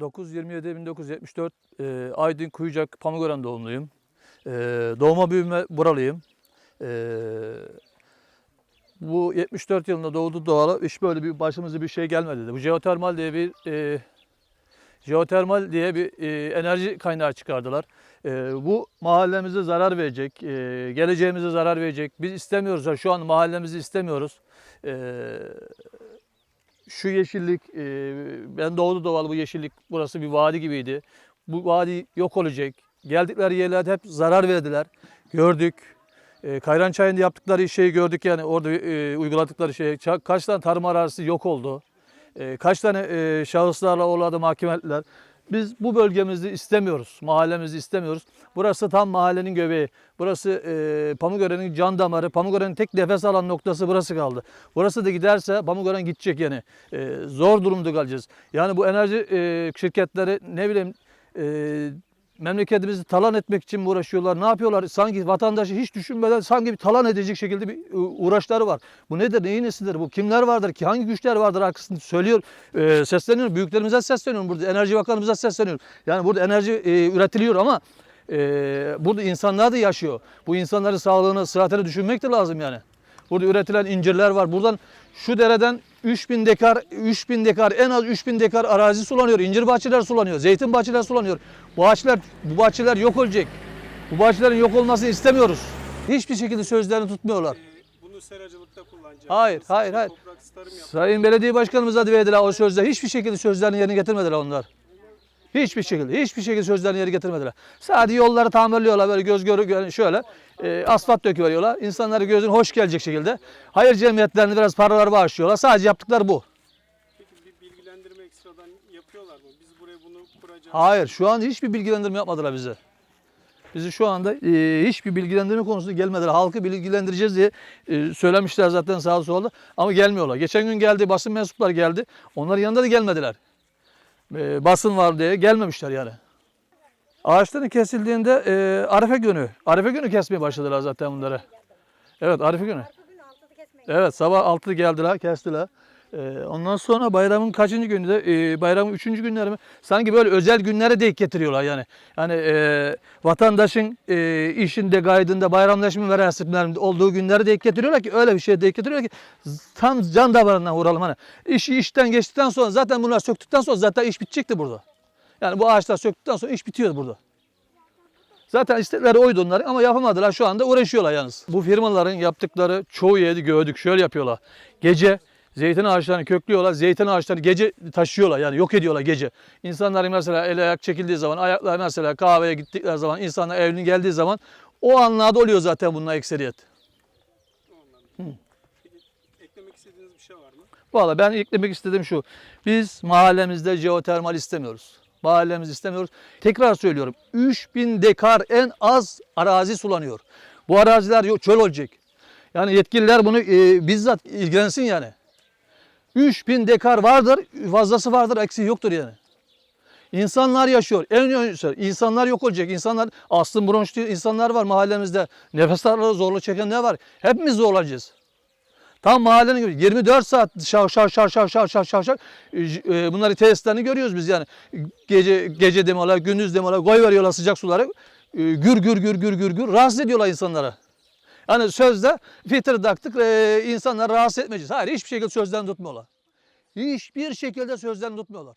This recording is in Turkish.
9-27-1974 e, Aydın Kuyucak Pamukören doğumluyum. E, doğma büyüme buralıyım. E, bu 74 yılında doğdu doğalı hiç böyle bir başımıza bir şey gelmedi. Bu jeotermal diye bir e, jeotermal diye bir e, enerji kaynağı çıkardılar. E, bu mahallemize zarar verecek, e, geleceğimize zarar verecek. Biz istemiyoruz. Şu an mahallemizi istemiyoruz. E, şu yeşillik, e, ben doğdu doğalı bu yeşillik burası bir vadi gibiydi. Bu vadi yok olacak. Geldikleri yerlerde hep zarar verdiler. Gördük. E, Kayran Çayı'nda yaptıkları şeyi gördük yani orada e, uyguladıkları şey. Kaç tane tarım arazisi yok oldu. E, kaç tane e, şahıslarla orada mahkeme ettiler. Biz bu bölgemizi istemiyoruz. Mahallemizi istemiyoruz. Burası tam mahallenin göbeği. Burası e, Pamukören'in can damarı. Pamukören'in tek nefes alan noktası burası kaldı. Burası da giderse Pamukören gidecek yani. E, zor durumda kalacağız. Yani bu enerji e, şirketleri ne bileyim e, memleketimizi talan etmek için mi uğraşıyorlar? Ne yapıyorlar? Sanki vatandaşı hiç düşünmeden sanki bir talan edecek şekilde bir e, uğraşları var. Bu nedir? Neyin nesidir? Bu kimler vardır ki? Hangi güçler vardır arkasında? Söylüyor, e, sesleniyorum. Büyüklerimize sesleniyorum. Burada Enerji Bakanımıza sesleniyorum. Yani burada enerji e, üretiliyor ama e, burada insanlar da yaşıyor. Bu insanların sağlığını, sıhhatini düşünmek de lazım yani. Burada üretilen incirler var. Buradan şu dereden 3000 dekar 3000 dekar en az 3000 dekar arazi sulanıyor. İncir bahçeler sulanıyor. Zeytin bahçeler sulanıyor. Bu bahçeler bu bahçeler yok olacak. Bu bahçelerin yok olmasını istemiyoruz. Hiçbir şekilde sözlerini tutmuyorlar. Ee, bunu seracılıkta kullanacaksınız. Hayır, hayır, hayır. Sayın Belediye Başkanımıza da verdiler o sözler. Hiçbir şekilde sözlerini yerine getirmediler onlar. Hiçbir şekilde, hiçbir şekilde sözlerini yerine getirmediler. Sadece yolları tamirliyorlar böyle göz görü şöyle e, asfalt döküveriyorlar. İnsanları gözün hoş gelecek şekilde. Hayır cemiyetlerine biraz paralar bağışlıyorlar. Sadece yaptıkları bu. Peki bir bilgilendirme ekstradan yapıyorlar mı? Biz buraya bunu kuracağız. Hayır şu an hiçbir bilgilendirme yapmadılar bize. Bizi şu anda e, hiçbir bilgilendirme konusunda gelmediler. Halkı bilgilendireceğiz diye e, söylemişler zaten sağ solda ama gelmiyorlar. Geçen gün geldi basın mensupları geldi. Onların yanında da gelmediler. E, basın var diye gelmemişler yani. Ağaçların kesildiğinde e, Arife günü, Arife günü kesmeye başladılar zaten bunları. Evet Arife günü. Evet sabah 6'da geldiler kestiler. Ee, ondan sonra bayramın kaçıncı günü de e, bayramın üçüncü günleri mi? Sanki böyle özel günlere denk getiriyorlar yani. Yani e, vatandaşın e, işinde gaydında bayramlaşma merasimlerinde olduğu günleri denk getiriyorlar ki öyle bir şey denk getiriyorlar ki tam can damarından vuralım hani. İşi işten geçtikten sonra zaten bunlar söktükten sonra zaten iş bitecekti burada. Yani bu ağaçlar söktükten sonra iş bitiyor burada. Zaten istekleri oydu onların ama yapamadılar. Şu anda uğraşıyorlar yalnız. Bu firmaların yaptıkları çoğu yeri gördük. Şöyle yapıyorlar. Gece zeytin ağaçlarını köklüyorlar. Zeytin ağaçlarını gece taşıyorlar. Yani yok ediyorlar gece. İnsanların mesela el ayak çekildiği zaman, ayaklar mesela kahveye gittikleri zaman, insanlar evine geldiği zaman o anlarda oluyor zaten bunlar ekseriyet. Peki eklemek istediğiniz bir şey var mı? Valla ben eklemek istediğim şu. Biz mahallemizde jeotermal istemiyoruz. Mahallemizi istemiyoruz. Tekrar söylüyorum. 3000 dekar en az arazi sulanıyor. Bu araziler çöl olacak. Yani yetkililer bunu e, bizzat ilgilensin yani. 3000 dekar vardır, fazlası vardır, eksiği yoktur yani. İnsanlar yaşıyor. En önemlisi insanlar yok olacak. İnsanlar astım bronşlu insanlar var mahallemizde. Nefes darlığı zorluk çekenler var. Hepimiz zorlanacağız. Tam mahallenin gibi 24 saat şar şar şar şar şar şar şar şar e, bunları testlerini görüyoruz biz yani. Gece gece demolar, gündüz demolar koy veriyorlar sıcak suları. E, Gür gür gür gür gür gür rahatsız ediyorlar insanlara. Yani sözde filtre taktık e, insanları rahatsız etmeyeceğiz. Hayır hiçbir şekilde sözlerini tutmuyorlar. Hiçbir şekilde sözlerini tutmuyorlar.